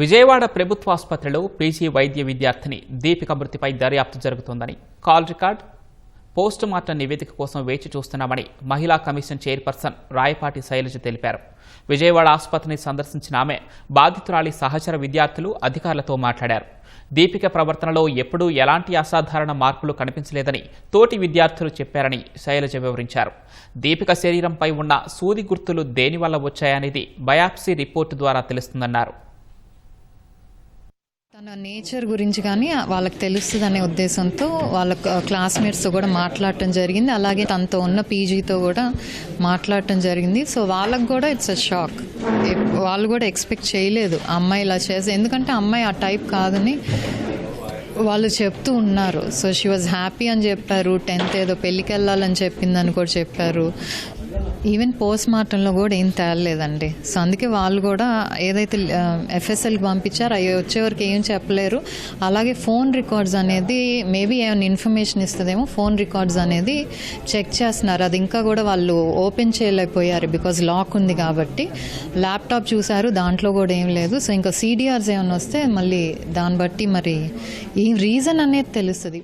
విజయవాడ ప్రభుత్వ ఆసుపత్రిలో పీజీ వైద్య విద్యార్థిని దీపిక మృతిపై దర్యాప్తు జరుగుతోందని కాల్ రికార్డ్. పోస్ట్ మార్టం నివేదిక కోసం వేచి చూస్తున్నామని మహిళా కమిషన్ చైర్పర్సన్ రాయపాటి శైలజ తెలిపారు. విజయవాడ ఆసుపత్రిని సందర్శించిన ఆమె బాధితురాలి సహచర విద్యార్థులు అధికారులతో మాట్లాడారు. దీపిక ప్రవర్తనలో ఎప్పుడూ ఎలాంటి అసాధారణ మార్పులు కనిపించలేదని తోటి విద్యార్థులు చెప్పారని శైలజ వివరించారు. దీపిక శరీరంపై ఉన్న సూది గుర్తులు దేనివల్ల వచ్చాయనేది బయాప్సీ రిపోర్టు ద్వారా తెలుస్తుందన్నారు. తన నేచర్ గురించి కానీ వాళ్ళకి తెలుస్తుంది అనే ఉద్దేశంతో వాళ్ళ క్లాస్మేట్స్తో కూడా మాట్లాడటం జరిగింది. అలాగే తనతో ఉన్న పీజీతో కూడా మాట్లాడటం జరిగింది. సో వాళ్ళకు కూడా ఇట్స్ అ షాక్ వాళ్ళు కూడా ఎక్స్పెక్ట్ చేయలేదు అమ్మాయి ఇలా చేసి ఎందుకంటే అమ్మాయి ఆ టైప్ కాదని వాళ్ళు చెప్తూ ఉన్నారు. సో షీ వాజ్ హ్యాపీ అని చెప్పారు. టెన్త్ ఏదో పెళ్ళికి వెళ్ళాలని చెప్పిందని కూడా చెప్పారు. ఈవెన్ పోస్ట్ మార్టంలో కూడా ఏం తేలలేదండి. సో అందుకే వాళ్ళు కూడా ఏదైతే ఎఫ్ఎస్ఎల్కి పంపించారో అవి వచ్చే వరకు ఏం చెప్పలేరు. అలాగే ఫోన్ రికార్డ్స్ అనేది మేబీ ఏమైనా ఇన్ఫర్మేషన్ ఇస్తుందేమో ఫోన్ రికార్డ్స్ అనేది చెక్ చేస్తున్నారు. అది ఇంకా కూడా వాళ్ళు ఓపెన్ చేయలేకపోయారు బికాజ్ లాక్ ఉంది కాబట్టి. ల్యాప్టాప్ చూశారు దాంట్లో కూడా ఏం లేదు. సో ఇంకా సీడీఆర్స్ ఏమైనా వస్తే మళ్ళీ దాన్ని బట్టి మరి ఈ రీజన్ అనేది తెలుస్తుంది.